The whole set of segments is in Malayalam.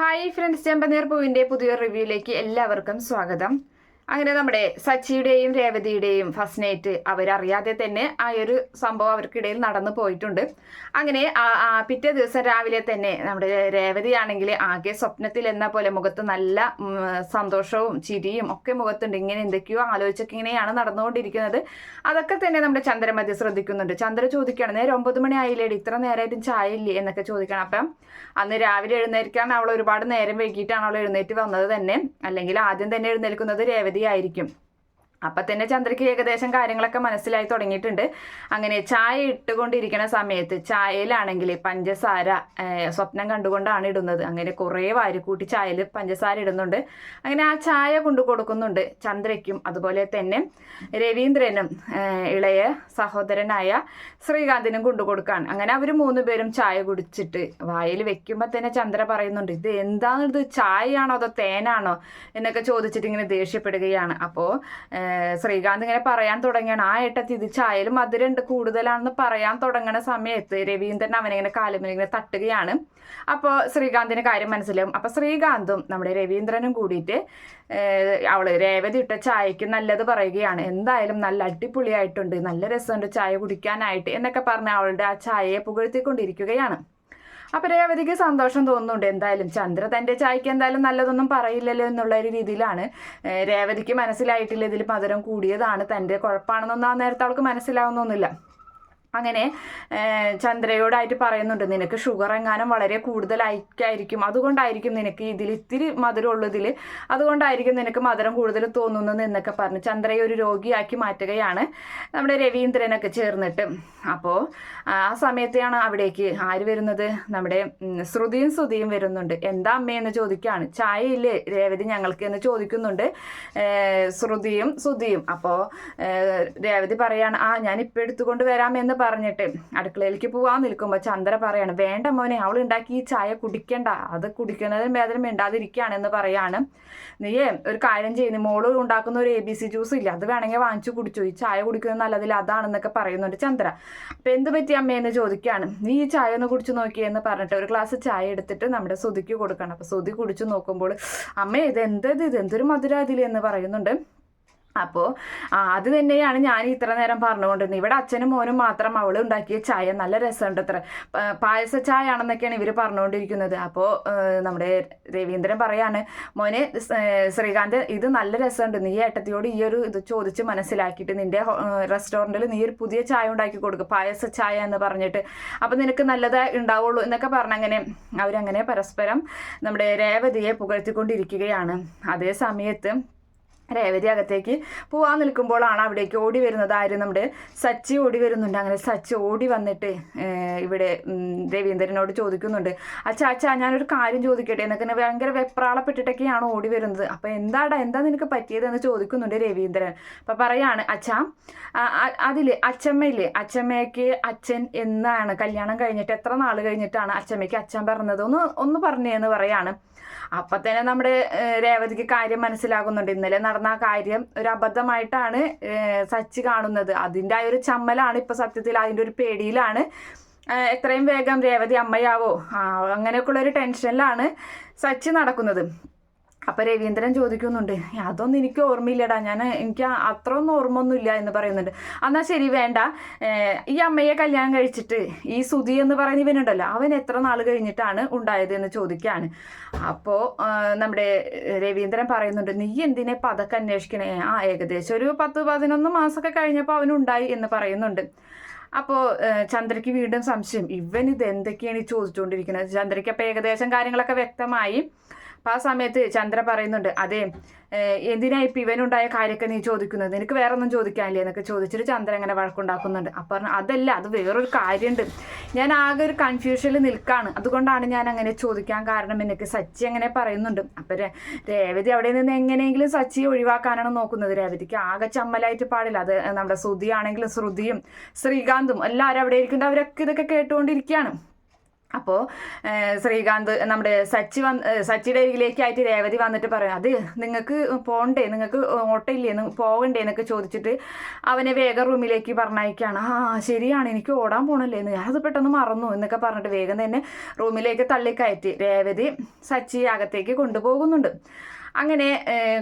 ഹായ് ഫ്രണ്ട്സ് ചെമ്പനീർ പൂവിന്റെ പുതിയ റിവ്യൂയിലേക്ക് എല്ലാവർക്കും സ്വാഗതം. അങ്ങനെ നമ്മുടെ സച്ചിയുടെയും രേവതിയുടെയും ഫസ്റ്റ് നൈറ്റ് അവരറിയാതെ തന്നെ ആ ഒരു സംഭവം അവർക്കിടയിൽ നടന്നു പോയിട്ടുണ്ട്. അങ്ങനെ പിറ്റേ ദിവസം രാവിലെ തന്നെ നമ്മുടെ രേവതിയാണെങ്കിൽ ആകെ സ്വപ്നത്തിൽ എന്ന പോലെ മുഖത്ത് നല്ല സന്തോഷവും ചിരിയും ഒക്കെ മുഖത്തുണ്ട്. ഇങ്ങനെ എന്തൊക്കെയോ ആലോചിച്ചൊക്കെ ഇങ്ങനെയാണ് നടന്നുകൊണ്ടിരിക്കുന്നത്. അതൊക്കെ തന്നെ നമ്മുടെ ചന്ദ്രമതി ശ്രദ്ധിക്കുന്നുണ്ട്. ചന്ദ്ര ചോദിക്കുകയാണ് നേരെ ഒമ്പത് മണി ആയില്ലേടി ഇത്ര നേരമായിട്ടും ചായ ഇല്ലേ എന്നൊക്കെ ചോദിക്കണം അപ്പം അന്ന് രാവിലെ എഴുന്നേൽക്കാൻ അവൾ ഒരുപാട് നേരം വൈകിട്ടാണ് അവൾ എഴുന്നേറ്റ് വന്നത് തന്നെ. അല്ലെങ്കിൽ ആദ്യം തന്നെ എഴുന്നേൽക്കുന്നത് രേവതി ആയിരിക്കും അപ്പം തന്നെ ചന്ദ്രയ്ക്ക് ഏകദേശം കാര്യങ്ങളൊക്കെ മനസ്സിലായി തുടങ്ങിയിട്ടുണ്ട്. അങ്ങനെ ചായ ഇട്ടുകൊണ്ടിരിക്കുന്ന സമയത്ത് ചായയിലാണെങ്കിൽ പഞ്ചസാര സ്വപ്നം കണ്ടുകൊണ്ടാണ് ഇടുന്നത്. അങ്ങനെ കുറേ വാരിക്കൂട്ടി ചായയിൽ പഞ്ചസാര ഇടുന്നുണ്ട്. അങ്ങനെ ആ ചായ കൊണ്ടു കൊടുക്കുന്നുണ്ട് ചന്ദ്രയ്ക്കും. അതുപോലെ തന്നെ രവീന്ദ്രനും ഇളയ സഹോദരനായ ശ്രീകാന്തിനും കൊണ്ടു കൊടുക്കാൻ. അങ്ങനെ അവർ മൂന്ന് പേരും ചായ കുടിച്ചിട്ട് വായിൽ വെക്കുമ്പോൾ തന്നെ ചന്ദ്ര പറയുന്നുണ്ട് ഇത് എന്താണ് ഇത് ചായയാണോ അതോ തേനാണോ? എന്നൊക്കെ ചോദിച്ചിട്ട് ഇങ്ങനെ ദേഷ്യപ്പെടുകയാണ്. അപ്പോൾ ശ്രീകാന്ത് ഇങ്ങനെ പറയാൻ തുടങ്ങിയാണ്. ആ ഏട്ട ഇത് ചായയിൽ മധുരമുണ്ട് കൂടുതലാണെന്ന് പറയാൻ തുടങ്ങണ സമയത്ത് രവീന്ദ്രൻ അവനിങ്ങനെ കാലുമിങ്ങനെ തട്ടുകയാണ്. അപ്പോൾ ശ്രീകാന്തിന് കാര്യം മനസ്സിലാവും. അപ്പോൾ ശ്രീകാന്തും നമ്മുടെ രവീന്ദ്രനും കൂടിയിട്ട് അവൾ രേവതി ഇട്ട ചായക്ക് നല്ലത് പറയുകയാണ്. എന്തായാലും നല്ല അടിപൊളിയായിട്ടുണ്ട് നല്ല രസമുണ്ട് ചായ കുടിക്കാനായിട്ട് എന്നൊക്കെ പറഞ്ഞ് അവളുടെ ആ ചായയെ പുകഴ്ത്തിക്കൊണ്ടിരിക്കുകയാണ്. അപ്പൊ രേവതിക്ക് സന്തോഷം തോന്നുന്നുണ്ട്. എന്തായാലും ചന്ദ്ര തന്റെ ചായക്ക് എന്തായാലും നല്ലതൊന്നും പറയില്ലല്ലോ എന്നുള്ള ഒരു രീതിയിലാണ്. രേവതിക്ക് മനസ്സിലായിട്ടില്ല ഇതിൽ മധുരം കൂടിയതാണ് തന്റെ കുഴപ്പമാണെന്നൊന്നും ആ നേരത്തെ അവൾക്ക് മനസ്സിലാവുന്നൊന്നുമില്ല. അങ്ങനെ ചന്ദ്രയോടായിട്ട് പറയുന്നുണ്ട് നിനക്ക് ഷുഗർ എങ്ങാനും വളരെ കൂടുതലായിരിക്കും. അതുകൊണ്ടായിരിക്കും നിനക്ക് ഇതിൽ ഇത്തിരി മധുരം ഉള്ളതിൽ അതുകൊണ്ടായിരിക്കും നിനക്ക് മധുരം കൂടുതൽ തോന്നുന്നത് എന്നൊക്കെ പറഞ്ഞു ചന്ദ്രയെ ഒരു രോഗിയാക്കി മാറ്റുകയാണ് നമ്മുടെ രവീന്ദ്രനൊക്കെ ചേർന്നിട്ട്. അപ്പോൾ ആ സമയത്തെയാണ് അവിടേക്ക് ആര് വരുന്നത്? നമ്മുടെ ശ്രുതിയും ശ്രുതിയും വരുന്നുണ്ട്. എന്താ അമ്മയെന്ന് ചോദിക്കുകയാണ് ചായ ഇല്ലേ രേവതി ഞങ്ങൾക്ക് എന്ന് ചോദിക്കുന്നുണ്ട്. ശ്രുതിയും ശ്രുതിയും. അപ്പോൾ രേവതി പറയാണ് ആ ഞാൻ ഇപ്പം എടുത്തുകൊണ്ട് വരാമെന്ന് പറഞ്ഞിട്ട് അടുക്കളയിലേക്ക് പോവാൻ നിൽക്കുമ്പോൾ ചന്ദ്ര പറയാണ് വേണ്ട മോനെ അവൾ ഉണ്ടാക്കി ഈ ചായ കുടിക്കണ്ട. അത് കുടിക്കുന്നതിന് വേദന മിണ്ടാതിരിക്കുകയാണ് എന്ന് പറയാണ്. നീയേ ഒരു കാര്യം ചെയ്യുന്നു മോൾ ഉണ്ടാക്കുന്ന ഒരു എ ബി സി ജ്യൂസ് ഇല്ല അത് വേണമെങ്കിൽ വാങ്ങിച്ചു കുടിച്ചു. ഈ ചായ കുടിക്കുന്നത് നല്ലതിൽ അതാണെന്നൊക്കെ പറയുന്നുണ്ട് ചന്ദ്ര. അപ്പം എന്ത് പറ്റി അമ്മയെന്ന് ചോദിക്കുകയാണ്. നീ ഈ ചായ ഒന്ന് കുടിച്ചു നോക്കിയെന്ന് പറഞ്ഞിട്ട് ഒരു ഗ്ലാസ് ചായ എടുത്തിട്ട് നമ്മുടെ സുതിക്ക് കൊടുക്കണം. അപ്പം സുതി കുടിച്ചു നോക്കുമ്പോൾ അമ്മ ഇത് എന്തത് ഇത്? എന്തൊരു മധുര ഇതിൽ എന്ന് പറയുന്നുണ്ട്. അപ്പോൾ അത് തന്നെയാണ് ഞാൻ ഇത്ര നേരം പറഞ്ഞുകൊണ്ടിരുന്നത്. ഇവിടെ അച്ഛനും മോനും മാത്രം അവൾ ഉണ്ടാക്കിയ ചായ നല്ല രസമുണ്ട് അത്ര പായസ ചായ ആണെന്നൊക്കെയാണ് ഇവർ പറഞ്ഞുകൊണ്ടിരിക്കുന്നത് അപ്പോൾ നമ്മുടെ രവീന്ദ്രൻ പറയാണ് മോനെ ശ്രീകാന്ത് ഇത് നല്ല രസമുണ്ട്. നീ ഏട്ടത്തിയോട് ഈ ഒരു ഇത് ചോദിച്ച് മനസ്സിലാക്കിയിട്ട് നിന്റെ റെസ്റ്റോറന്റിൽ നീ ഒരു പുതിയ ചായ ഉണ്ടാക്കി കൊടുക്കുക പായസ ചായ എന്ന് പറഞ്ഞിട്ട്. അപ്പം നിനക്ക് നല്ലതായി ഉണ്ടാവുള്ളൂ എന്നൊക്കെ പറഞ്ഞങ്ങനെ അവരങ്ങനെ പരസ്പരം നമ്മുടെ രേവതിയെ പുകഴ്ത്തിക്കൊണ്ടിരിക്കുകയാണ്. അതേ സമയത്ത് രേവതി അകത്തേക്ക് പോവാൻ നിൽക്കുമ്പോഴാണ് അവിടേക്ക് ഓടി വരുന്നത്. ആര്? നമ്മുടെ സച്ചി ഓടി വരുന്നുണ്ട്. അങ്ങനെ സച്ചി ഓടി വന്നിട്ട് ഇവിടെ രവീന്ദ്രനോട് ചോദിക്കുന്നുണ്ട്. അച്ഛാ അച്ഛാ ഞാനൊരു കാര്യം ചോദിക്കട്ടെ? എന്നൊക്കെ ഭയങ്കര വെപ്രാളപ്പെട്ടിട്ടൊക്കെയാണ് ഓടി വരുന്നത്. അപ്പോൾ എന്താടാ എന്താ നിനക്ക് പറ്റിയതെന്ന് ചോദിക്കുന്നുണ്ട് രവീന്ദ്രൻ. അപ്പം പറയാണ് അച്ഛാ അതിൽ അച്ഛമ്മയില്ലേ? അച്ഛമ്മയ്ക്ക് അച്ഛൻ എന്നാണ്? കല്യാണം കഴിഞ്ഞിട്ട് എത്ര നാൾ കഴിഞ്ഞിട്ടാണ് അച്ഛമ്മയ്ക്ക് അച്ഛൻ പറഞ്ഞത്? ഒന്ന് ഒന്ന് പറഞ്ഞേന്ന് പറയാണ്. അപ്പൊ തന്നെ നമ്മുടെ രേവതിക്ക് കാര്യം മനസ്സിലാകുന്നുണ്ട്. ഇന്നലെ നടന്ന ആ കാര്യം ഒരു അബദ്ധമായിട്ടാണ് സച്ചി കാണുന്നത്. അതിന്റെ ആ ഒരു ചമ്മലാണ് ഇപ്പൊ സത്യത്തിൽ അതിന്റെ ഒരു പേടിയിലാണ്. എത്രയും വേഗം രേവതി അമ്മയാവോ? അങ്ങനെയൊക്കെ അങ്ങനെയൊക്കെയുള്ള ഒരു ടെൻഷനിലാണ് സച്ചി നടക്കുന്നത്. അപ്പൊ രവീന്ദ്രൻ ചോദിക്കുന്നുണ്ട് അതൊന്നും എനിക്ക് ഓർമ്മയില്ലടാ ഞാൻ എനിക്ക് അത്ര ഒന്നും ഓർമ്മ ഒന്നുമില്ല എന്ന് പറയുന്നുണ്ട്. എന്നാൽ ശരി വേണ്ട. ഈ അമ്മയെ കല്യാണം കഴിച്ചിട്ട് ഈ സുധി എന്ന് പറയുന്ന ഇവനുണ്ടല്ലോ അവൻ എത്ര നാൾ കഴിഞ്ഞിട്ടാണ് ഉണ്ടായത്? എന്ന് ചോദിക്കുകയാണ് അപ്പോൾ നമ്മുടെ രവീന്ദ്രൻ പറയുന്നുണ്ട് നീ എന്തിനെ പതൊക്കെ അന്വേഷിക്കണേ? ആ ഏകദേശം ഒരു പത്ത് പതിനൊന്ന് മാസമൊക്കെ കഴിഞ്ഞപ്പോൾ അവനുണ്ടായി എന്ന് പറയുന്നുണ്ട്. അപ്പോൾ ചന്ദ്രയ്ക്ക് വീണ്ടും സംശയം ഇവൻ ഇത് എന്തൊക്കെയാണ് ചോദിച്ചുകൊണ്ടിരിക്കുന്നത് ചന്ദ്രയ്ക്ക് അപ്പോൾ ഏകദേശം കാര്യങ്ങളൊക്കെ വ്യക്തമായി. അപ്പോൾ ആ സമയത്ത് ചന്ദ്ര പറയുന്നുണ്ട് അതെ എന്തിനാ ഇപ്പം ഇവനുണ്ടായ കാര്യമൊക്കെ നീ ചോദിക്കുന്നത്? നിനക്ക് വേറെ ഒന്നും ചോദിക്കാനില്ലേ? എന്നൊക്കെ ചോദിച്ചിട്ട് ചന്ദ്രൻ അങ്ങനെ വഴക്കുണ്ടാക്കുന്നുണ്ട്. അപ്പം പറഞ്ഞു അതല്ല അത് വേറൊരു കാര്യമുണ്ട് ഞാൻ ആകെ ഒരു കൺഫ്യൂഷനിൽ നിൽക്കുകയാണ് അതുകൊണ്ടാണ് ഞാൻ അങ്ങനെ ചോദിക്കാൻ കാരണം എനിക്ക് സച്ചി അങ്ങനെ പറയുന്നുണ്ട്. അപ്പം രേവതി അവിടെ നിന്ന് എങ്ങനെയെങ്കിലും സച്ചിയെ ഒഴിവാക്കാനാണ് നോക്കുന്നത്. രേവതിക്ക് ആകെ ചമ്മലായിട്ട് പാടില്ല. അത് നമ്മുടെ ശ്രുതിയാണെങ്കിലും ശ്രുതിയും ശ്രീകാന്തും എല്ലാവരും അവിടെ ഇരിക്കുന്നുണ്ട്. അവരൊക്കെ ഇതൊക്കെ കേട്ടുകൊണ്ടിരിക്കുകയാണ്. അപ്പോൾ ശ്രീകാന്ത് നമ്മുടെ സച്ചി വന്ന് സച്ചിയുടെ ഇതിലേക്കായിട്ട് രേവതി വന്നിട്ട് പറയും അത് നിങ്ങൾക്ക് പോകണ്ടേ നിങ്ങൾക്ക് ഓട്ടയില്ലേ ഇല്ലേ പോകണ്ടേ എന്നൊക്കെ ചോദിച്ചിട്ട് അവനെ വേഗം റൂമിലേക്ക് പറഞ്ഞയക്കുകയാണ് ആ ശരിയാണ് എനിക്ക് ഓടാൻ പോകണല്ലേ എന്ന് ഞാനത് പെട്ടെന്ന് മറന്നു എന്നൊക്കെ പറഞ്ഞിട്ട് വേഗം തന്നെ റൂമിലേക്ക് തള്ളിക്കയറ്റി. രേവതി സച്ചി അകത്തേക്ക് കൊണ്ടുപോകുന്നുണ്ട്. അങ്ങനെ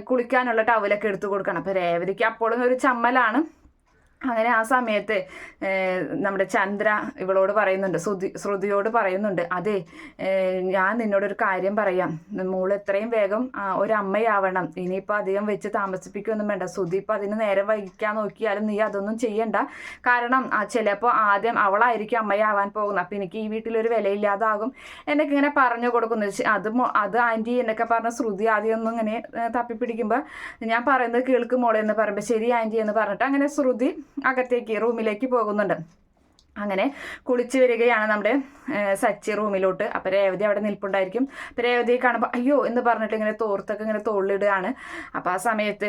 കുളിക്കാനുള്ള ടവലൊക്കെ എടുത്തു കൊടുക്കണം. അപ്പോൾ രേവതിക്ക് അപ്പോഴും ഒരു ചമ്മലാണ്. അങ്ങനെ ആ സമയത്ത് നമ്മുടെ ചന്ദ്ര ഇവളോട് പറയുന്നുണ്ട് ശ്രുതി ശ്രുതിയോട് പറയുന്നുണ്ട് അതെ ഞാൻ നിന്നോടൊരു കാര്യം പറയാം. മോൾ എത്രയും വേഗം ഒരമ്മയാവണം. ഇനിയിപ്പോൾ അധികം വെച്ച് താമസിപ്പിക്കുകയൊന്നും വേണ്ട. ശ്രുതി ഇപ്പം അതിന് നേരം വഹിക്കാൻ നോക്കിയാലും നീ അതൊന്നും ചെയ്യണ്ട. കാരണം ചിലപ്പോൾ ആദ്യം അവളായിരിക്കും അമ്മയാവാൻ പോകുന്നത്. അപ്പം എനിക്ക് ഈ വീട്ടിലൊരു വിലയില്ലാതാകും. എന്നൊക്കെ ഇങ്ങനെ പറഞ്ഞു കൊടുക്കുന്നു. അത് അത് ആന്റി എന്നൊക്കെ പറഞ്ഞ ശ്രുതി ആദ്യം ഒന്നും ഇങ്ങനെ തപ്പിപ്പിടിക്കുമ്പോൾ ഞാൻ പറയുന്നത് കേൾക്കും മോളെ എന്ന് പറയുമ്പോൾ ശരി ആന്റി എന്ന് പറഞ്ഞിട്ട് അങ്ങനെ ശ്രുതി അകത്തേക്ക് റൂമിലേക്ക് പോകുന്നുണ്ട്. അങ്ങനെ കുളിച്ച് വരികയാണ് നമ്മുടെ സച്ചി റൂമിലോട്ട്. അപ്പം രേവതി അവിടെ നിൽപ്പുണ്ടായിരിക്കും. അപ്പം രേവതി കാണുമ്പോൾ അയ്യോ എന്ന് പറഞ്ഞിട്ട് ഇങ്ങനെ തോർത്തൊക്കെ ഇങ്ങനെ തോളിലിടുകയാണ്. അപ്പോൾ ആ സമയത്ത്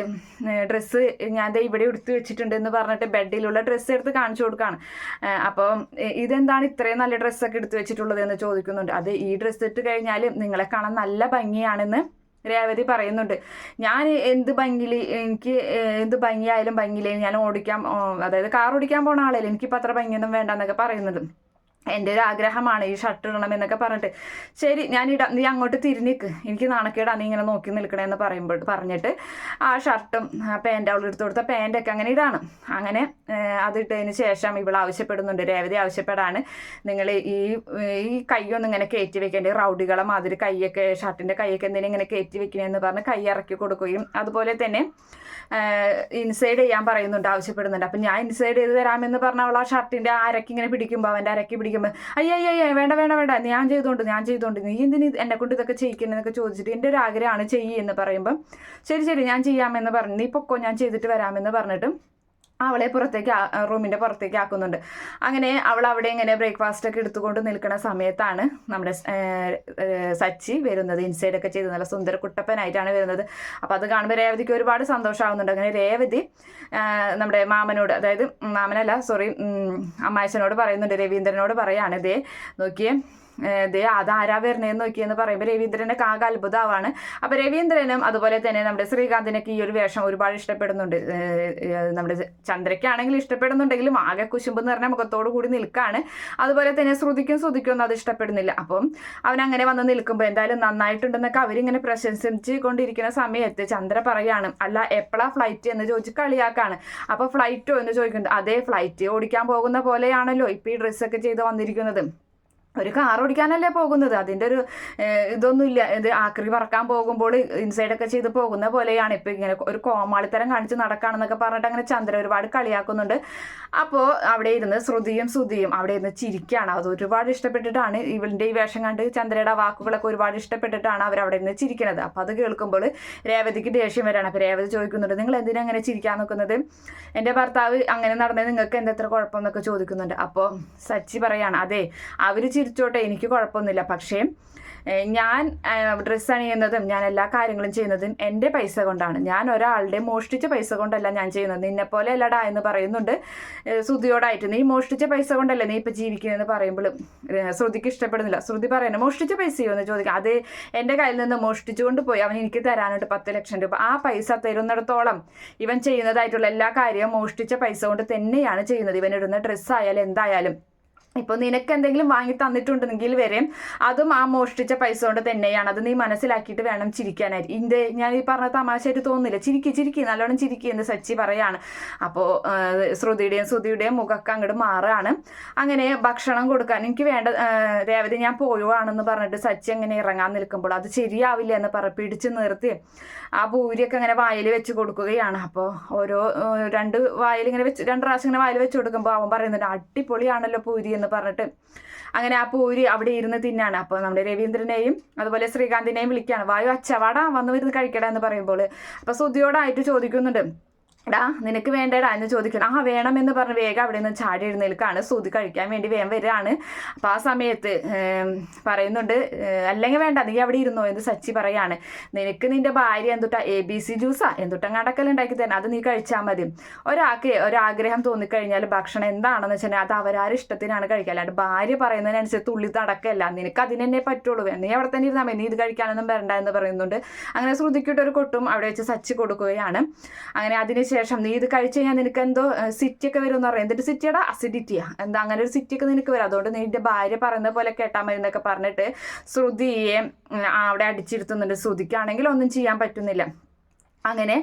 ഡ്രസ്സ് ഞാൻ ഇവിടെ എടുത്ത് വെച്ചിട്ടുണ്ട് എന്ന് പറഞ്ഞിട്ട് ബെഡിലുള്ള ഡ്രസ്സ് എടുത്ത് കാണിച്ചു കൊടുക്കുകയാണ് അപ്പോൾ ഇതെന്താണ് ഇത്രയും നല്ല ഡ്രസ്സൊക്കെ എടുത്ത് വെച്ചിട്ടുള്ളത് എന്ന് ചോദിക്കുന്നുണ്ട്. അത് ഈ ഡ്രസ്സ് ഇട്ട് കഴിഞ്ഞാൽ നിങ്ങളെ കാണാൻ നല്ല ഭംഗിയാണെന്ന് രേവതി പറയുന്നുണ്ട്. ഞാൻ എന്ത് ഭംഗിയിൽ എനിക്ക് എന്ത് ഭംഗിയായാലും ഭംഗിയില്ലേ ഞാൻ ഓടിക്കാൻ അതായത് കാർ ഓടിക്കാൻ പോണ ആളല്ലേ എനിക്കിപ്പോൾ അത്ര ഭംഗിയൊന്നും വേണ്ട എന്നൊക്കെ പറയുന്നത്. എന്റെ ഒരു ആഗ്രഹമാണ് ഈ ഷർട്ട് ഇടണം എന്നൊക്കെ പറഞ്ഞിട്ട്. ശരി ഞാൻ ഇടാം. നീ അങ്ങോട്ട് തിരിഞ്ഞിക്ക്. എനിക്ക് നാണക്കേടാ നീ ഇങ്ങനെ നോക്കി നിൽക്കണമെന്ന് പറയുമ്പോൾ പറഞ്ഞിട്ട് ആ ഷർട്ടും പാന്റ് അവൾ എടുത്തു കൊടുത്ത പാന്റൊക്കെ അങ്ങനെ ഇടാണ്. അങ്ങനെ അതിട്ടതിന് ശേഷം ഇവൾ ആവശ്യപ്പെടുന്നുണ്ട്. രേവതി ആവശ്യപ്പെടാണ്. നിങ്ങൾ ഈ ഈ കൈയൊന്നും ഇങ്ങനെ കയറ്റി വെക്കേണ്ടത് റൗഡികളെ മാതിരി കൈയൊക്കെ ഷർട്ടിന്റെ കൈയൊക്കെ എന്തെങ്കിലും ഇങ്ങനെ കയറ്റി വെക്കണമെന്ന് പറഞ്ഞ് കൈ ഇറക്കി കൊടുക്കുകയും അതുപോലെ തന്നെ ഇൻസൈഡ് ചെയ്യാൻ പറയുന്നുണ്ട് ആവശ്യപ്പെടുന്നുണ്ട്. അപ്പം ഞാൻ ഇൻസൈഡ് ചെയ്ത് തരാമെന്ന് പറഞ്ഞ അവൾ ആ ഷർട്ടിന്റെ അരക്കി ഇങ്ങനെ പിടിക്കുമ്പോൾ അവന്റെ അരക്കി പിടിക്കുമ്പോൾ അയ്യ അയ്യ വേണ്ട വേണ്ട വേണ്ട ഞാൻ ചെയ്തുകൊണ്ട് ഞാൻ ചെയ്തുകൊണ്ട് നീ എന്തിന് എന്നെ കൊണ്ട് ഇതൊക്കെ ചെയ്യിക്കുന്നതൊക്കെ ചോദിച്ചിട്ട് എന്റെ ഒരു ആഗ്രഹമാണ് ചെയ്യുമെന്ന് പറയുമ്പം ശരി ശരി ഞാൻ ചെയ്യാമെന്ന് പറഞ്ഞു നീ പൊക്കോ ഞാൻ ചെയ്തിട്ട് വരാമെന്ന് പറഞ്ഞിട്ട് അവളെ പുറത്തേക്ക് റൂമിന്റെ പുറത്തേക്ക് ആക്കുന്നുണ്ട്. അങ്ങനെ അവൾ അവിടെ ഇങ്ങനെ ബ്രേക്ക്ഫാസ്റ്റ് ഒക്കെ എടുത്തുകൊണ്ട് നിൽക്കുന്ന സമയത്താണ് നമ്മുടെ സച്ചി വരുന്നത്. ഇൻസൈഡ് ഒക്കെ ചെയ്ത് നല്ല സുന്ദര കുട്ടപ്പനായിട്ടാണ് വരുന്നത്. അപ്പോൾ അത് കാണുമ്പോൾ രേവതിക്ക് ഒരുപാട് സന്തോഷമാവുന്നുണ്ട്. അങ്ങനെ രേവതി നമ്മുടെ മാമനോട് അതായത് മാമനല്ല സോറി അമ്മായച്ചനോട് പറയുന്നുണ്ട് രവീന്ദ്രനോട് പറയാണ് ഇതേ നോക്കിയേ ദേ അതാരാ വരണേന്ന് നോക്കിയെന്ന് പറയുമ്പോൾ രവീന്ദ്രനെ കാക അത്ഭുതമാണ്. അപ്പോൾ രവീന്ദ്രനും അതുപോലെ തന്നെ നമ്മുടെ ശ്രീകാന്തിനൊക്കെ ഈ ഒരു വേഷം ഒരുപാട് ഇഷ്ടപ്പെടുന്നുണ്ട്. നമ്മുടെ ചന്ദ്രയ്ക്കാണെങ്കിൽ ഇഷ്ടപ്പെടുന്നുണ്ടെങ്കിലും ആകെ കുശുമ്പ് എന്ന് പറഞ്ഞാൽ മുഖത്തോടു കൂടി നിൽക്കാണ്. അതുപോലെ തന്നെ ശ്രുതിക്കും ശ്രുതിക്കും ഒന്നും അത് ഇഷ്ടപ്പെടുന്നില്ല. അപ്പം അവൻ അങ്ങനെ വന്ന് നിൽക്കുമ്പോൾ എന്തായാലും നന്നായിട്ടുണ്ടെന്നൊക്കെ അവരിങ്ങനെ പ്രശംസിച്ച് കൊണ്ടിരിക്കുന്ന സമയത്ത് ചന്ദ്ര പറയാണ് അല്ല എപ്പോഴാ ഫ്ലൈറ്റ് എന്ന് ചോദിച്ച് കളിയാക്കാണ്. അപ്പോൾ ഫ്ലൈറ്റോ എന്ന് ചോദിക്കുന്നുണ്ട്. അതേ ഫ്ലൈറ്റ് ഓടിക്കാൻ പോകുന്ന പോലെയാണല്ലോ ഇപ്പോൾ ഈ ഡ്രസ്സൊക്കെ ചെയ്ത് വന്നിരിക്കുന്നത്. ഒരു കാർ ഓടിക്കാനല്ലേ പോകുന്നത്? അതിന്റെ ഒരു ഇതൊന്നുമില്ല ഇത് ആക്രി പറക്കാൻ പോകുമ്പോൾ ഇൻസൈഡൊക്കെ ചെയ്ത് പോകുന്ന പോലെയാണ്. ഇപ്പോൾ ഇങ്ങനെ ഒരു കോമാളിത്തരം കാണിച്ച് നടക്കുകയാണെന്നൊക്കെ പറഞ്ഞിട്ട് അങ്ങനെ ചന്ദ്രൻ ഒരുപാട് കളിയാക്കുന്നുണ്ട്. അപ്പോൾ അവിടെ ഇരുന്ന് ശ്രുതിയും ശ്രുതിയും അവിടെ ഇരുന്ന് ചിരിക്കുകയാണ് അത് ഒരുപാട് ഇഷ്ടപ്പെട്ടിട്ടാണ് ഇവളിന്റെ ഈ വേഷം കണ്ട് ചന്ദ്രയുടെ വാക്കുകളൊക്കെ ഒരുപാട് ഇഷ്ടപ്പെട്ടിട്ടാണ് അവർ അവിടെ ഇരുന്ന് ചിരിക്കുന്നത് അപ്പോൾ അത് കേൾക്കുമ്പോൾ രേവതിക്ക് ദേഷ്യം വരാണ്. അപ്പോൾ രേവതി ചോദിക്കുന്നുണ്ട് നിങ്ങൾ എന്തിനാ അങ്ങനെ ചിരിക്കാൻ നോക്കുന്നത് എന്റെ ഭർത്താവ് അങ്ങനെ നടന്നത് നിങ്ങൾക്ക് എന്തെത്ര കുഴപ്പം? എന്നൊക്കെ ചോദിക്കുന്നുണ്ട്. അപ്പോൾ സച്ചി പറയാണ് അതെ അവർ ചിരിച്ചോട്ടെ എനിക്ക് കുഴപ്പമൊന്നുമില്ല. പക്ഷേ ഞാൻ ഡ്രസ്സ് അണിയുന്നതും ഞാൻ എല്ലാ കാര്യങ്ങളും ചെയ്യുന്നതും എന്റെ പൈസ കൊണ്ടാണ്. ഞാൻ ഒരാളുടെ മോഷ്ടിച്ച പൈസ കൊണ്ടല്ല ഞാൻ ചെയ്യുന്നത്. നിന്നെ പോലെ അല്ലടാ എന്ന് പറയുന്നുണ്ട് ശ്രുതിയോടായിട്ട്. നീ മോഷ്ടിച്ച പൈസ കൊണ്ടല്ല നീ ഇപ്പം ജീവിക്കുന്നതെന്ന് പറയുമ്പോഴും ശ്രുതിക്ക് ഇഷ്ടപ്പെടുന്നില്ല. ശ്രുതി പറയുന്നത് മോഷ്ടിച്ച പൈസയോ? എന്ന് ചോദിക്കുക അത് എന്റെ കയ്യിൽ നിന്ന് മോഷ്ടിച്ചുകൊണ്ട് പോയി. അവൻ എനിക്ക് തരാനുണ്ട് പത്ത് ലക്ഷം രൂപ. ആ പൈസ തരുന്നിടത്തോളം ഇവൻ ചെയ്യുന്നതായിട്ടുള്ള എല്ലാ കാര്യവും മോഷ്ടിച്ച പൈസ കൊണ്ട് തന്നെയാണ് ചെയ്യുന്നത്. ഇവൻ ഇടുന്ന ഡ്രസ്സായാലും എന്തായാലും ഇപ്പോൾ നിനക്ക് എന്തെങ്കിലും വാങ്ങി തന്നിട്ടുണ്ടെങ്കിൽ വരെ. അതും ആ മോഷ്ടിച്ച പൈസ കൊണ്ട് തന്നെയാണ്. അത് നീ മനസ്സിലാക്കിയിട്ട് വേണം ചിരിക്കാനായിട്ട്. ഇന്ത് ഞാൻ ഈ പറഞ്ഞ തമാശയായിട്ട് തോന്നുന്നില്ല. ചിരിക്കി ചിരിക്കി. നല്ലോണം ചിരിക്കി എന്ന് സച്ചി പറയാണ്. അപ്പോ ശ്രുതിയുടെയും ശ്രുതിയുടെയും മുഖമൊക്കെ അങ്ങോട്ട് മാറുകയാണ് അങ്ങനെ ഭക്ഷണം കൊടുക്കാൻ എനിക്ക് വേണ്ട രേവതി ഞാൻ പോയുവാണെന്ന് പറഞ്ഞിട്ട് സച്ചി അങ്ങനെ ഇറങ്ങാൻ നിൽക്കുമ്പോൾ അത് ശരിയാവില്ല എന്ന് പറ പിടിച്ച് നിർത്തി ആ പൂരിയൊക്കെ അങ്ങനെ വായിൽ വെച്ച് കൊടുക്കുകയാണ്. അപ്പോൾ ഓരോ രണ്ട് വായിൽ ഇങ്ങനെ വെച്ച് രണ്ട് പ്രാവശ്യം ഇങ്ങനെ വായിൽ വെച്ച് കൊടുക്കുമ്പോൾ അവൻ പറയുന്നുണ്ട് അടിപൊളിയാണല്ലോ പൂരി എന്ന് പറഞ്ഞിട്ട്. അങ്ങനെ ആ പൂരി അവിടെ ഇരുന്ന് തിന്നാണ്. അപ്പോൾ നമ്മുടെ രവീന്ദ്രനെയും അതുപോലെ ശ്രീകാന്തിനെയും വിളിക്കുകയാണ്. വായു അച്ചവാടാ വന്നു വരുന്നത് കഴിക്കട എന്ന് പറയുമ്പോൾ അപ്പോൾ സുധിയോടായിട്ട് ചോദിക്കുന്നുണ്ട്. എടാ നിനക്ക് വേണ്ടടാ എന്ന് ചോദിക്കണം ആ വേണമെന്ന് പറഞ്ഞ് വേഗം അവിടെ നിന്ന് ചാടി എഴുന്നേൽക്കാണ് സൂതി കഴിക്കാൻ വേണ്ടി വേഗം വരികയാണ്. അപ്പോൾ ആ സമയത്ത് പറയുന്നുണ്ട് അല്ലെങ്കിൽ വേണ്ട നീ അവിടെ ഇരുന്നോ എന്ന് സച്ചി പറയാണ്. നിനക്ക് നിന്റെ ഭാര്യ എന്തുട്ടാ? എ ബി സി ജ്യൂസാ എന്തുട്ടങ്ങാടക്കൽ ഉണ്ടാക്കി തരണം അത് നീ കഴിച്ചാൽ മതി. ഒരാൾക്ക് ഒരാഗ്രഹം തോന്നിക്കഴിഞ്ഞാൽ ഭക്ഷണം എന്താണെന്ന് വെച്ചാൽ അത് അവരാരുടെ ഇഷ്ടത്തിനാണ് കഴിക്കുക. അല്ലാണ്ട് ഭാര്യ പറയുന്നതിനനുസരിച്ച് തുള്ളി നടക്കല്ല നിനക്ക് അതിന് തന്നെ പറ്റുള്ളൂ. നീ അവിടെ തന്നെ ഇരുന്നാൽ മതി. നീ ഇത് കഴിക്കാനൊന്നും വരണ്ട എന്ന് പറയുന്നുണ്ട്. അങ്ങനെ ശ്രുതിക്കിട്ടൊരു കൊട്ടും അവിടെ വെച്ച് സച്ചി കൊടുക്കുകയാണ്. അങ്ങനെ അതിനുശേഷം നീ ഇത് കഴിച്ചു കഴിഞ്ഞാൽ നിനക്ക് എന്തോ സിറ്റി ഒക്കെ വരും എന്ന് പറയും. എന്നിട്ട് സിറ്റിയുടെ അസിഡിറ്റിയാ എന്താ അങ്ങനെ ഒരു സിറ്റി ഒക്കെ നിനക്ക് വരും. അതുകൊണ്ട് നിന്റെ ഭാര്യ പറയുന്ന പോലെ കേട്ടാൽ മതി എന്നൊക്കെ പറഞ്ഞിട്ട് ശ്രുതിയെ അവിടെ അടിച്ചിരുത്തുന്നുണ്ട്. ശ്രുതിക്കാണെങ്കിൽ ഒന്നും ചെയ്യാൻ പറ്റുന്നില്ല. അങ്ങനെ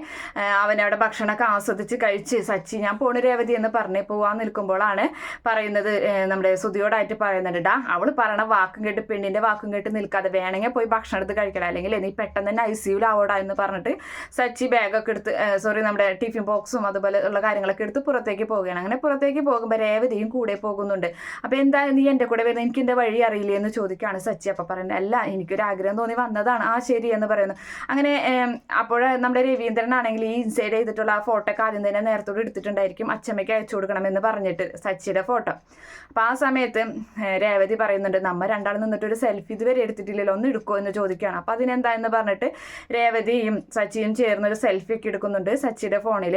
അവനവിടെ ഭക്ഷണമൊക്കെ ആസ്വദിച്ച് കഴിച്ച് സച്ചി ഞാൻ പോണു രേവതി എന്ന് പറഞ്ഞ് പോവാൻ നിൽക്കുമ്പോഴാണ് പറയുന്നത് നമ്മുടെ സുതിയോടായിട്ട് പറയുന്നുണ്ട് ഡാ അവൾ പറയണ വാക്കും കേട്ട് പെണ്ണിന്റെ വാക്കും കേട്ട് നിൽക്കാതെ വേണമെങ്കിൽ പോയി ഭക്ഷണം എടുത്ത് കഴിക്കണം. അല്ലെങ്കിൽ നീ പെട്ടെന്ന് തന്നെ ഐ സിയുലാവോടാ എന്ന് പറഞ്ഞിട്ട് സച്ചി ബാഗൊക്കെ എടുത്ത് സോറി നമ്മുടെ ടിഫിൻ ബോക്സും അതുപോലെ ഉള്ള കാര്യങ്ങളൊക്കെ എടുത്ത് പുറത്തേക്ക് പോവുകയാണ്. അങ്ങനെ പുറത്തേക്ക് പോകുമ്പോൾ രേവതിയും കൂടെ പോകുന്നുണ്ട്. അപ്പോൾ എന്താ നീ എന്റെ കൂടെ വരുന്നത്? എനിക്ക് എന്റെ വഴി അറിയില്ലേ എന്ന് ചോദിക്കുകയാണ് സച്ചി. അപ്പോൾ പറയുന്നത് അല്ല എനിക്കൊരു ആഗ്രഹം തോന്നി വന്നതാണ്. ആ ശരി എന്ന് പറയുന്നു. അങ്ങനെ അപ്പോൾ നമ്മുടെ രവീന്ദ്രനാണെങ്കിൽ ഈ ഇൻസൈഡ് ചെയ്തിട്ടുള്ള ആ ഫോട്ടോ ഒക്കെ ആദ്യം തന്നെ നേരത്തോട് എടുത്തിട്ടുണ്ടായിരിക്കും. അച്ഛമ്മയ്ക്ക് അയച്ചു കൊടുക്കണമെന്ന് പറഞ്ഞിട്ട് സച്ചിയുടെ ഫോട്ടോ അപ്പോൾ ആ സമയത്ത് രേവതി പറയുന്നുണ്ട് നമ്മൾ രണ്ടാൾ നിന്നിട്ട് ഒരു സെൽഫി ഇതുവരെ എടുത്തിട്ടില്ലല്ലോ ഒന്ന് എടുക്കുമോ എന്ന് ചോദിക്കുകയാണ്. അപ്പോൾ അതിനെന്താ എന്ന് പറഞ്ഞിട്ട് രേവതിയും സച്ചിയും ചേർന്ന് ഒരു സെൽഫി ഒക്കെ എടുക്കുന്നുണ്ട് സച്ചിയുടെ ഫോണിൽ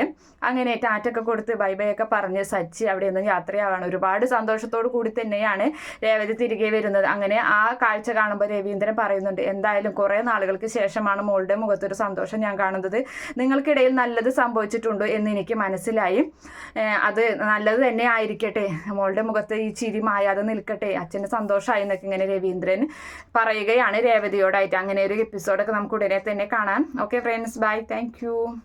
അങ്ങനെ ടാറ്റൊക്കെ കൊടുത്ത് ബൈ ബൈ ഒക്കെ പറഞ്ഞ് സച്ചി അവിടെ നിന്ന് യാത്രയാവാണ്. ഒരുപാട് സന്തോഷത്തോടു കൂടി തന്നെയാണ് രേവതി തിരികെ വരുന്നത്. അങ്ങനെ ആ കാഴ്ച കാണുമ്പോൾ രവീന്ദ്രൻ പറയുന്നുണ്ട് എന്തായാലും കുറേ നാളുകൾക്ക് ശേഷമാണ് മോളുടെ മുഖത്തൊരു സന്തോഷം ഞാൻ കാണുന്നത്. നിങ്ങൾക്കിടയിൽ നല്ലത് സംഭവിച്ചിട്ടുണ്ടോ എന്ന് എനിക്ക് മനസ്സിലായി. അത് നല്ലത് തന്നെ ആയിരിക്കട്ടെ. മോളുടെ മുഖത്ത് ഈ ചിരി മായാതെ നിൽക്കട്ടെ. അച്ഛന്റെ സന്തോഷമായി എന്നൊക്കെ ഇങ്ങനെ രവീന്ദ്രൻ പറയുകയാണ് രേവതിയോടായിട്ട്. അങ്ങനെ ഒരു എപ്പിസോഡൊക്കെ നമുക്ക് ഉടനെ തന്നെ കാണാം. Okay friends bye thank